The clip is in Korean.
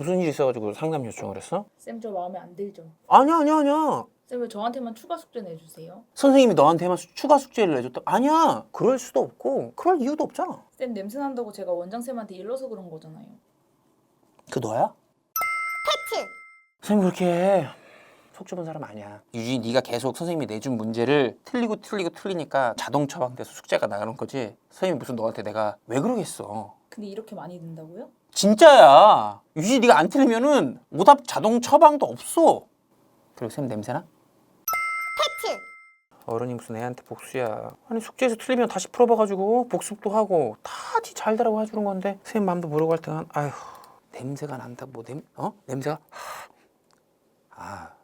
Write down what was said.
무슨 일 있어가지고 상담 요청을 했어? 쌤 저 마음에 안 들죠? 아니야 아니야 아니야 쌤 왜 저한테만 추가 숙제 내주세요? 선생님이 너한테만 수- 추가 숙제를 내줬다 아니야 그럴 수도 없고 그럴 이유도 없잖아 쌤 냄새 난다고 제가 원장 쌤한테 일러서 그런 거잖아요. 그 너야? 팩트 선생님 그렇게 속 좁은 사람 아니야 유진이 네가 계속 선생님이 내준 문제를 틀리고 틀리고 틀리니까 자동 처방돼서 숙제가 나가는 거지 선생님이 무슨 너한테 내가 왜 그러겠어 근데 이렇게 많이 든다고요? 진짜야. 유진이 네가 안 틀리면은 오답 자동 처방도 없어. 그리고 쌤 냄새나? 어른이 무슨 애한테 복수야. 아니 숙제에서 틀리면 다시 풀어봐가지고 복습도 하고 다지 잘 되라고 해주는 건데 선생님 마음도 모르고 할 때는 아휴 냄새가 난다. 뭐 냄, 어? 냄새가? 하, 아